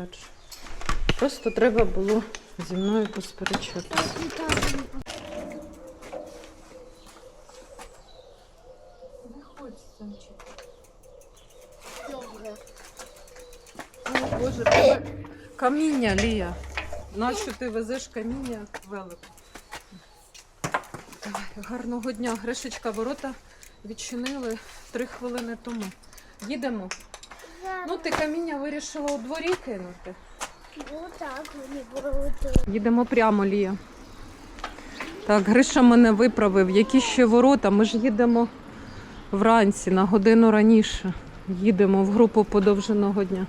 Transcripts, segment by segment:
Коледж. Просто треба було зі мною посперечатися. О, Боже, тебе каміння, Лія. Нащо ти везеш каміння велику? Гарного дня. Гришечка, ворота відчинили три хвилини тому. Їдемо. Ну, ти каміння вирішила у дворі кинути. Ну так, вони будуть. Їдемо прямо, Лія. Так, Гриша мене виправив. Які ще ворота? Ми ж їдемо вранці, на годину раніше. Їдемо в групу подовженого дня.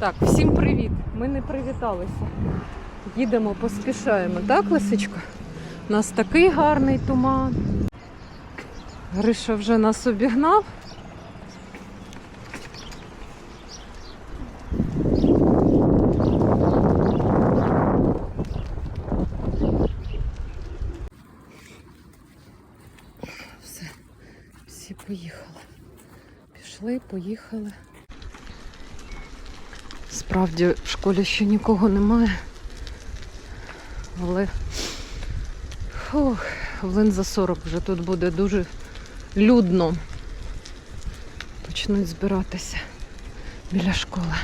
Так, всім привіт. Ми не привіталися. Їдемо, поспішаємо, так, Лисичка? У нас такий гарний туман. Гриша вже нас обігнав. Все, всі поїхали. Пішли, поїхали. Справді в школі ще нікого немає. Але фух, за 40 вже тут буде дуже людно. Почнуть збиратися біля школи.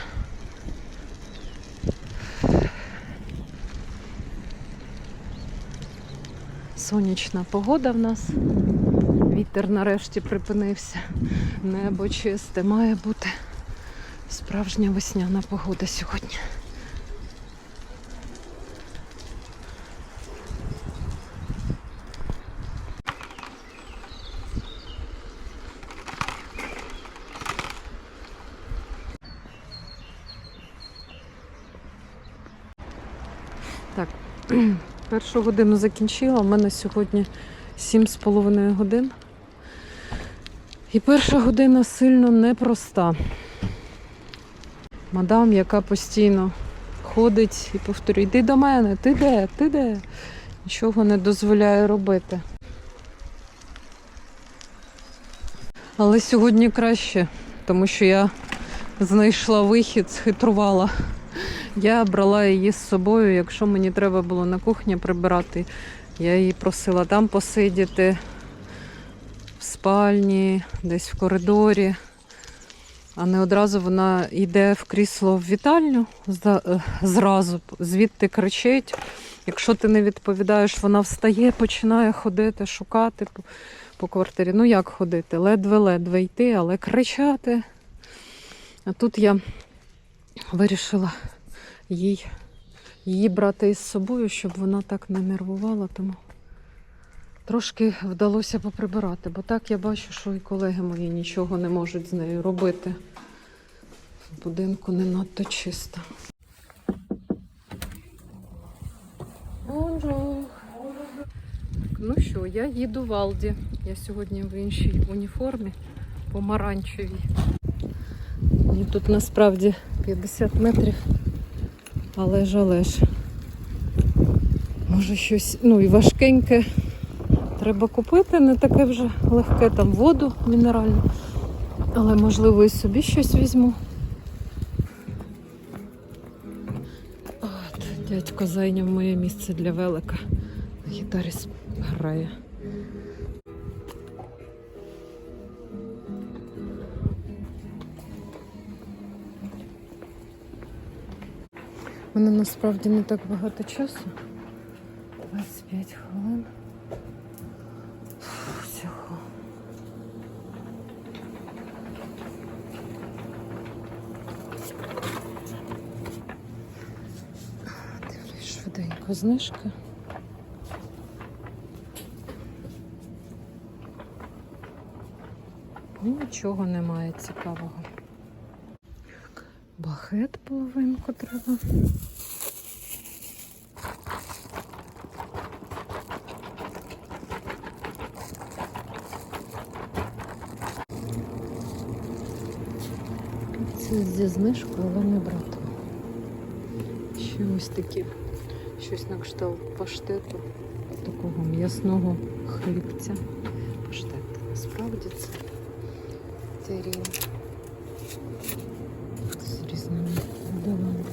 Сонячна погода в нас. Вітер нарешті припинився. Небо чисте, має бути справжня весняна погода сьогодні. Так, першу годину закінчила. У мене сьогодні 7,5 годин. І перша година сильно непроста. Мадам, яка постійно ходить і повторює, йди до мене, ти де, ти де? Нічого не дозволяє робити. Але сьогодні краще, тому що я знайшла вихід, схитрувала. Я брала її з собою, якщо мені треба було на кухні прибирати. Я її просила там посидіти, в спальні, десь в коридорі. А не одразу вона йде в крісло в вітальню е, зразу, звідти кричить. Якщо ти не відповідаєш, вона встає, починає ходити, шукати по, по квартирі. Ну як ходити? Ледве-ледве йти, але кричати. А тут я вирішила їй, її брати із собою, щоб вона так не нервувала, тому трошки вдалося поприбирати, бо так я бачу, що і колеги мої нічого не можуть з нею робити. В будинку не надто чисто. Ну що, я їду в Алді. Я сьогодні в іншій уніформі, помаранчевій. Мені тут насправді 50 метрів, але ж але ж. Може щось, ну і важкеньке треба купити, не таке вже легке, там воду мінеральну. Але можливо і собі щось візьму. От, дядько зайняв моє місце для велика. На гітарі грає. У мене насправді не так багато часу. 25 хвилин. Швиденько знижка. Нічого немає цікавого. Бахет половинку треба. Це зі знижкою, але не братиму. Ось такі щось на кшталт паштету, такого м'ясного хлібця. Паштет. Насправді це терін з різними видавами.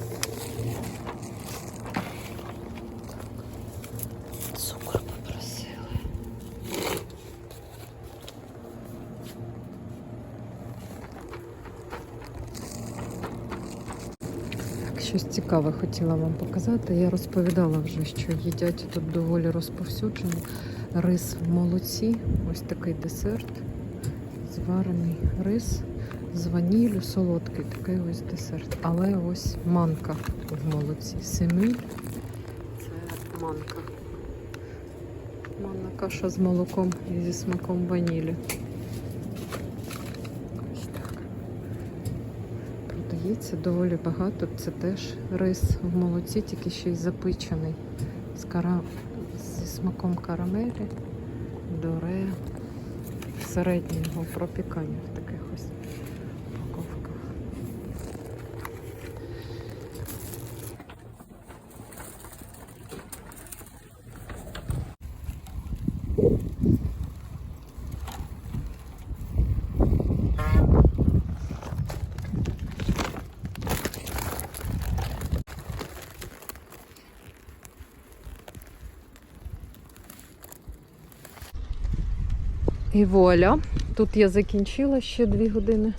Цукор попросили. Так, щось цікаве хотіла вам показати. Я розповідала вже, що їдять тут доволі розповсюджено. Рис в молоці, ось такий десерт. Зварений рис з ваніллю, солодкий такий ось десерт. Але ось манка в молоці. Семіль це манка. Манна каша з молоком і зі смаком ванілі. Ось так. Продається доволі багато. Це теж рис в молоці, тільки ще й запичений з кара... зі смаком карамелі, доре, середнього пропікання в таких ось упаковках. І вуаля. Тут я закінчила ще дві години.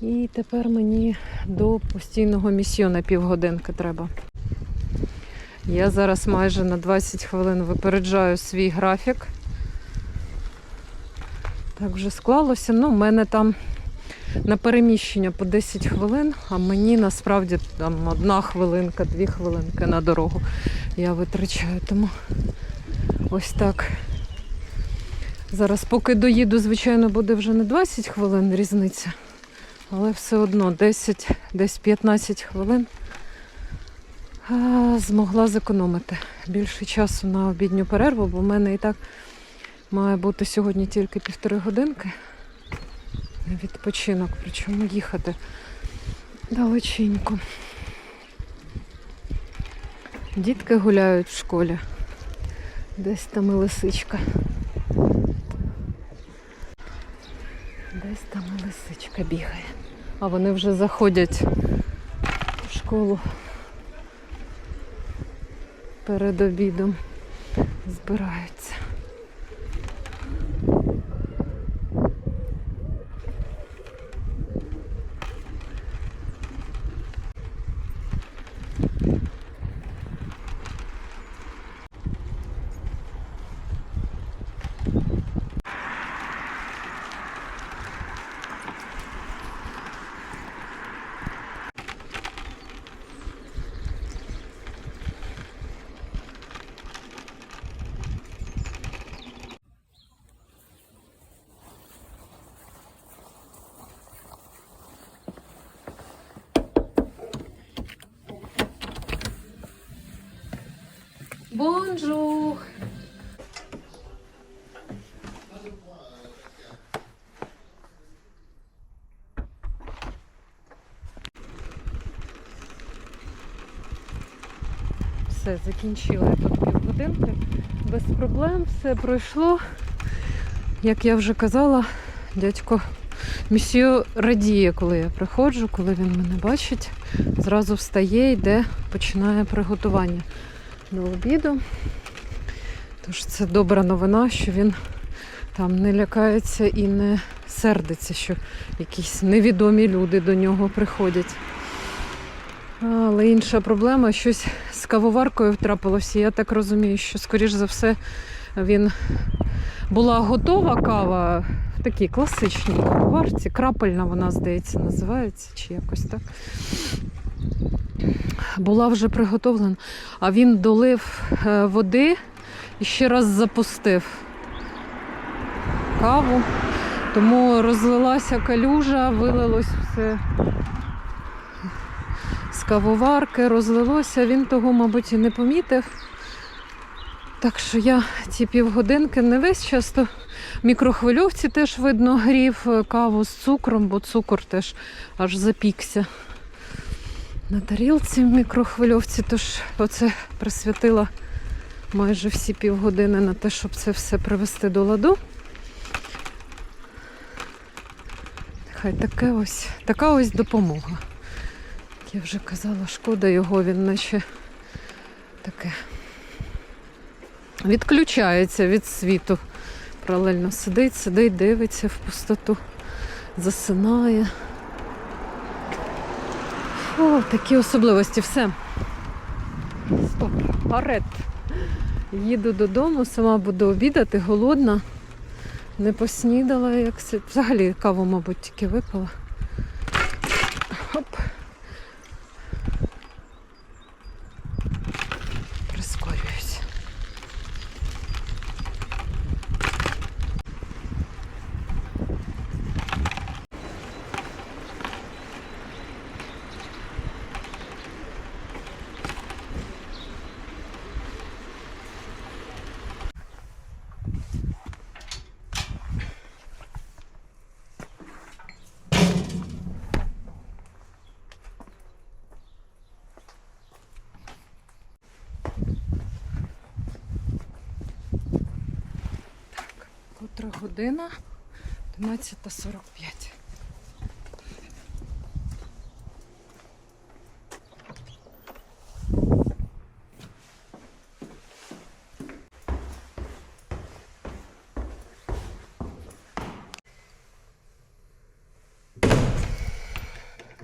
І тепер мені до постійного місіона півгодинки треба. Я зараз майже на 20 хвилин випереджаю свій графік. Так вже склалося. Ну, в мене там на переміщення по 10 хвилин, а мені насправді там одна хвилинка, дві хвилинки на дорогу я витрачаю. Тому ось так. Зараз, поки доїду, звичайно, буде вже не 20 хвилин різниця, але все одно 10, десь 15 хвилин змогла зекономити більше часу на обідню перерву, бо в мене і так має бути сьогодні тільки півтори годинки відпочинок, причому їхати далеченько. Дітки гуляють в школі. Десь там і лисичка. Там лисичка бігає. А вони вже заходять в школу перед обідом. Збираються. Бонжур! Все, закінчила я тут півгодинки. Без проблем все пройшло. Як я вже казала, дядько Місьє радіє, коли я приходжу, коли він мене бачить. Зразу встає, йде, починає приготування до обіду. Тож це добра новина, що він там не лякається і не сердиться, що якісь невідомі люди до нього приходять. Але інша проблема, щось з кавоваркою трапилося. Я так розумію, що, скоріш за все, він була готова кава в такій класичній кавоварці. Крапельна вона, здається, називається, чи якось так. Була вже приготовлена, а він долив е, води і ще раз запустив каву. Тому розлилася калюжа, вилилось все з кавоварки, розлилося. Він того, мабуть, і не помітив. Так що я ці півгодинки не весь часто мікрохвильовці теж видно грів е, каву з цукром, бо цукор теж аж запікся. На тарілці в мікрохвильовці, тож оце присвятила майже всі півгодини на те, щоб це все привести до ладу. Хай таке ось, така ось допомога. Як я вже казала, шкода його, він наче таке відключається від світу. Паралельно сидить, сидить, дивиться в пустоту, засинає. О, такі особливості, все. Стоп, гарет. Їду додому, сама буду обідати, голодна. Не поснідала, як. Взагалі каву, мабуть, тільки випила. Хоп. Година? 11.45.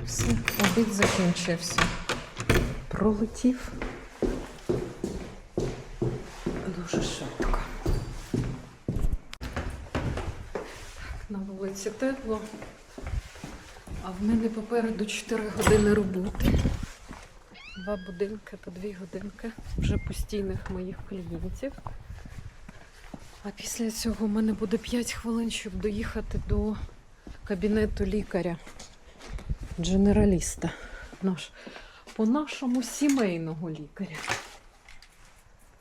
Все, обід закінчився. Пролетів дуже швидко. Вулиці тепло, а в мене попереду 4 години роботи. Два будинки по 2 годинки вже постійних моїх клієнтів. А після цього в мене буде 5 хвилин, щоб доїхати до кабінету лікаря, дженераліста. Наш, по нашому сімейного лікаря,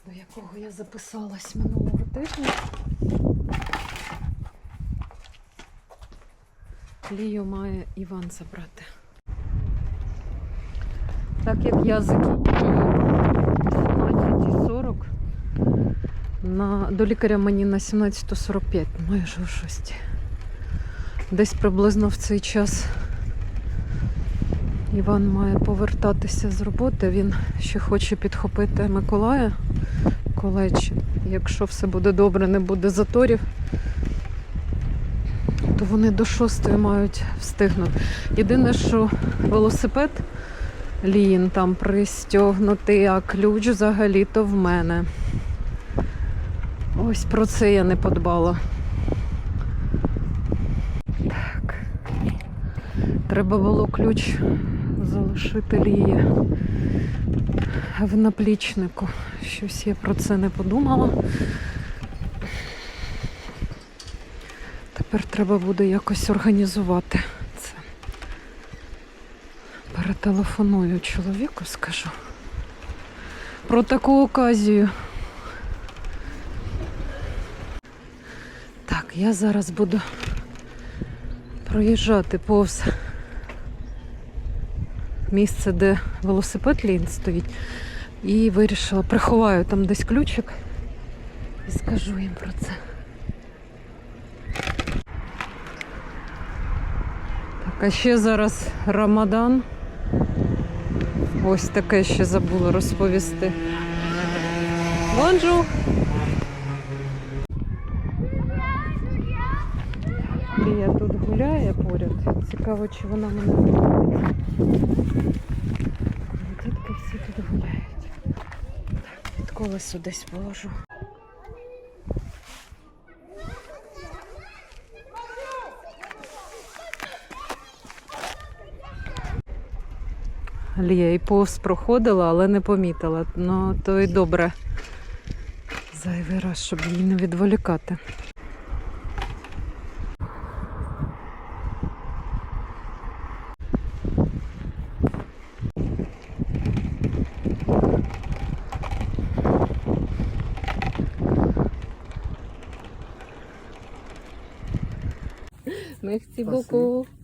до якого я записалась минулого тижня. Лію має Іван забрати. Так як я закінчую в 17.40, на, до лікаря мені на 17.45, майже о 6. Десь приблизно в цей час Іван має повертатися з роботи. Він ще хоче підхопити Миколая колеч. Якщо все буде добре, не буде заторів то вони до шостої мають встигнути. Єдине, що велосипед Лін там пристягнутий, а ключ взагалі-то в мене. Ось про це я не подбала. Так. Треба було ключ залишити Лії в наплічнику. Щось я про це не подумала. Тепер треба буде якось організувати це. Перетелефоную чоловіку, скажу. Про таку оказію. Так, я зараз буду проїжджати повз місце, де велосипед лін стоїть. І вирішила, приховаю там десь ключик і скажу їм про це. А ще зараз Рамадан. Ось таке ще забула розповісти. Бонжу! Лія тут гуляє поряд. Цікаво, чи вона мене помітить. Дітки всі тут гуляють. Так, під колесо десь положу. Лія і повз проходила, але не помітила. Ну, то й добре. Зайвий раз, щоб її не відволікати. Merci beaucoup.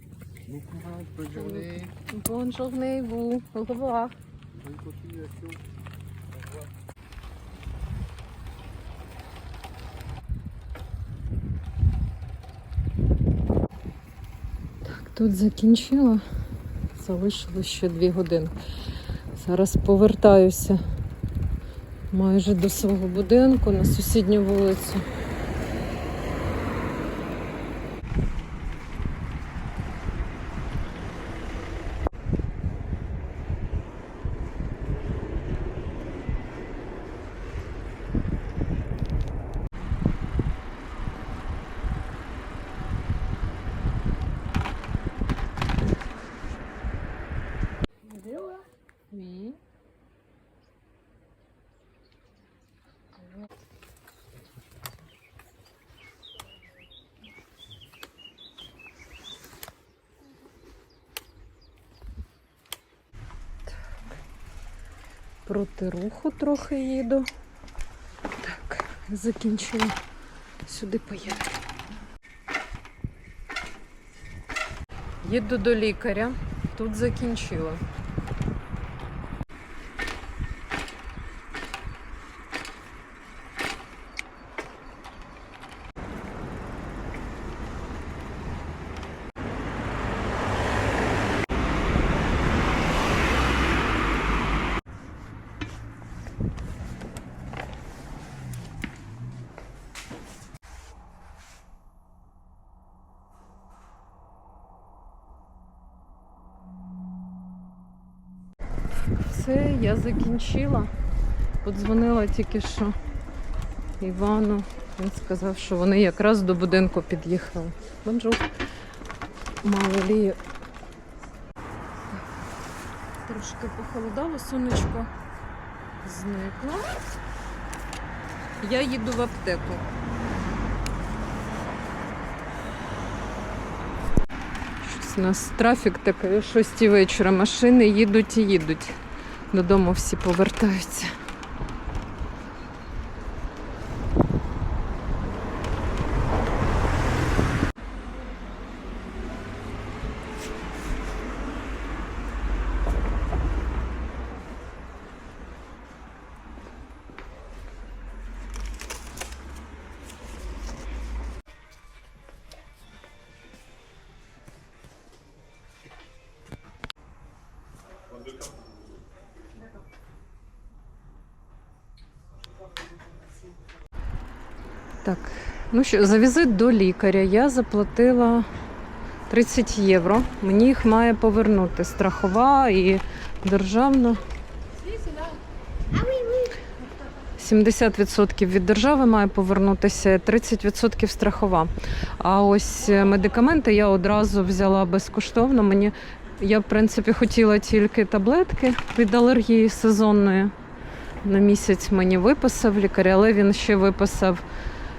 Bon courage, bonne journée. Bonne journée, vous. Au revoir. Bonne continuation. Тут закінчила. Залишилось ще дві години. Зараз повертаюся майже до свого будинку на сусідню вулицю. Проти руху трохи їду. Так, закінчую. Сюди поїду. Їду до лікаря. Тут закінчила. Все, я закінчила. Подзвонила тільки що Івану. Він сказав, що вони якраз до будинку під'їхали. Бонжур. Мало. Трошки похолодало, сонечко зникло. Я їду в аптеку. Щось у нас трафік такий, о 6 вечора. Машини їдуть і їдуть. Додому всі повертаються. Що, за візит до лікаря я заплатила 30 євро. Мені їх має повернути страхова і державна. 70% від держави має повернутися, 30% страхова. А ось е, медикаменти я одразу взяла безкоштовно. Мені я, в принципі, хотіла тільки таблетки від алергії сезонної. На місяць мені виписав лікар, але він ще виписав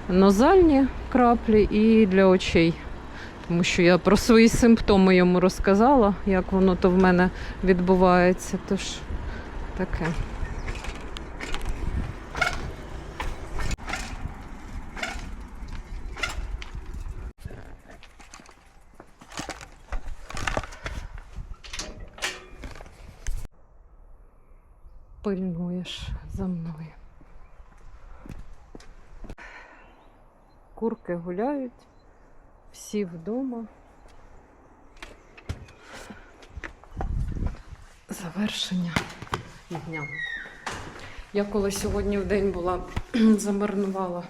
нозальні краплі і для очей. Тому що я про свої симптоми йому розказала, як воно то в мене відбувається. Тож таке. Пильнуєш за мною. Курки гуляють, всі вдома. Завершення дня. Я коли сьогодні в день була, замарнувала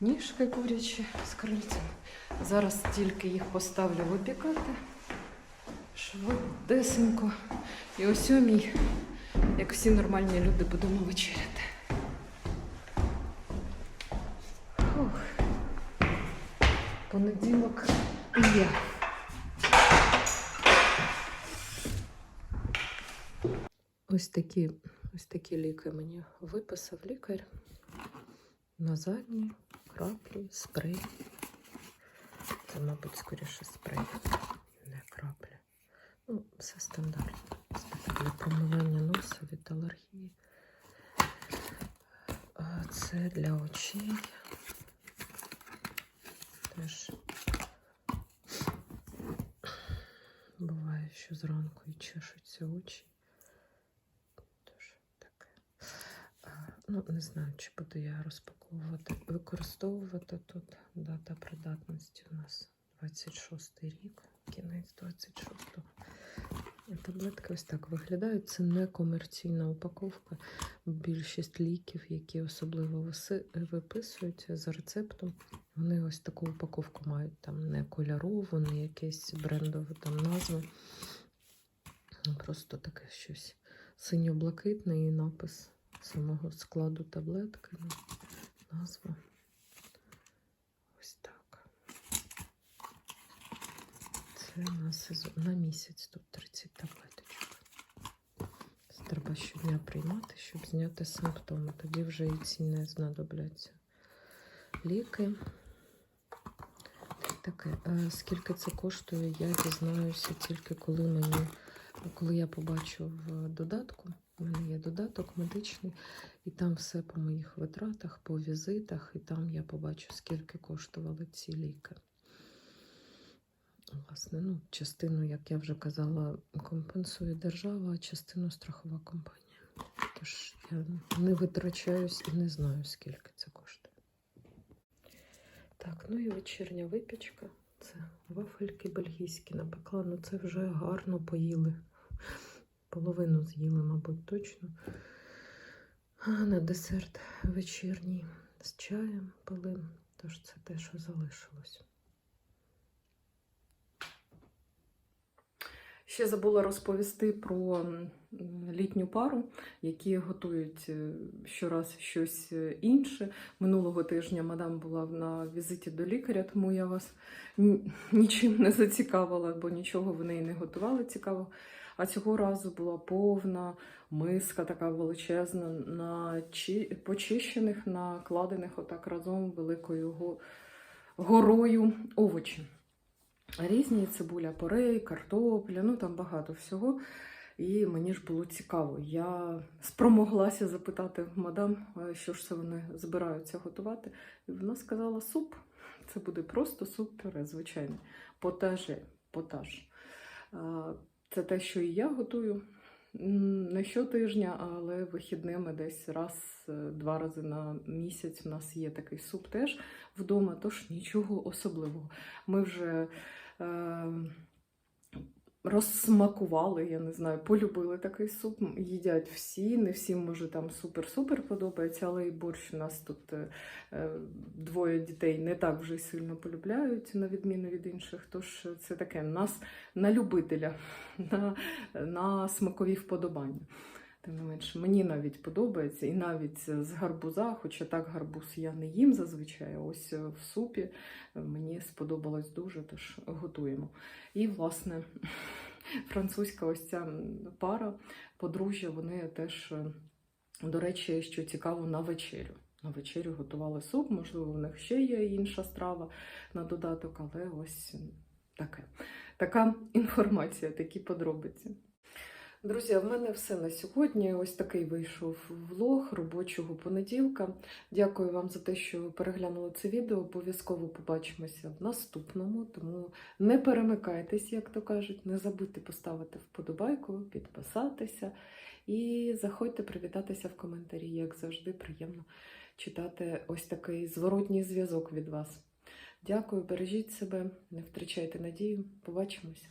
ніжки курячі з крильцем. Зараз тільки їх поставлю випікати. Швидесенько. І о сьомій, як всі нормальні люди, будемо вечеряти. Фух. Понеділок є. Ось такі, ось такі ліки мені виписав лікар. На задні, краплі, спрей. Це, мабуть, скоріше спрей, не краплі. Ну, все стандартно. Для промивання носа від алергії. Це для очей. Теж що зранку і чешуться очі. Тож таке. Ну, не знаю, чи буду я розпаковувати, використовувати тут дата придатності у нас 26 рік, кінець 26-го. Таблетки ось так виглядають. Це не комерційна упаковка. Більшість ліків, які особливо виписують за рецептом, вони ось таку упаковку мають. Там не кольорову, не якесь брендове там назви. Просто таке щось синьо-блакитне і напис самого складу таблетки. ну, Назва. Ось так. Це на сезон на місяць тут 30 таблеточок. Це треба щодня приймати, щоб зняти симптоми. Тоді вже і ці не знадобляться. Ліки. Та Таке. Скільки це коштує, я дізнаюся тільки коли мені, коли я побачу в додатку. У мене є додаток медичний, і там все по моїх витратах, по візитах, і там я побачу, скільки коштували ці ліки. Власне, ну, частину, як я вже казала, компенсує держава, а частину страхова компанія. Тож я не витрачаюсь і не знаю, скільки це коштує. Так, ну і вечірня випічка. Це вафельки бельгійські напекла. Ну це вже гарно поїли. Половину з'їли, мабуть, точно. А на десерт вечірній з чаєм пили. Тож це те, що залишилось. Ще забула розповісти про літню пару, які готують е, щораз щось е, інше. Минулого тижня мадам була на візиті до лікаря, тому я вас нічим не зацікавила, бо нічого в неї не готували цікавого. А цього разу була повна миска, така величезна, на чи- почищених, накладених отак разом великою го- горою овочі. Різні цибуля, порей, картопля, ну там багато всього. І мені ж було цікаво. Я спромоглася запитати мадам, е, що ж це вони збираються готувати. І вона сказала суп. Це буде просто суп-пюре, звичайний. Потаже, потаж. Це те, що і я готую не щотижня, але вихідними десь раз, е, рази на місяць у нас є такий суп теж вдома, тож нічого особливого. Ми вже розсмакували, я не знаю, полюбили такий суп. Їдять всі, не всім може там супер-супер подобається, але і борщ у нас тут е, е, двоє дітей не так вже сильно полюбляють, на відміну від інших. Тож це таке нас на любителя, на, на смакові вподобання. Тим не менше, мені навіть подобається, і навіть з гарбуза, хоча так гарбуз я не їм зазвичай, ось в супі мені сподобалось дуже, тож готуємо. І, власне, французька ось ця пара, подружжя, вони теж, е, до речі, що цікаво, на вечерю. На вечерю готували суп, можливо, в них ще є інша страва на додаток, але ось таке. Така інформація, такі подробиці. Друзі, в мене все на сьогодні. Ось такий вийшов влог робочого понеділка. Дякую вам за те, що ви переглянули це відео. Обов'язково побачимося в наступному. Тому не перемикайтесь, як то кажуть. Не забудьте поставити вподобайку, підписатися і заходьте привітатися в коментарі. Як завжди, приємно читати ось такий зворотній зв'язок від вас. Дякую, бережіть себе, не втрачайте надію. Побачимося.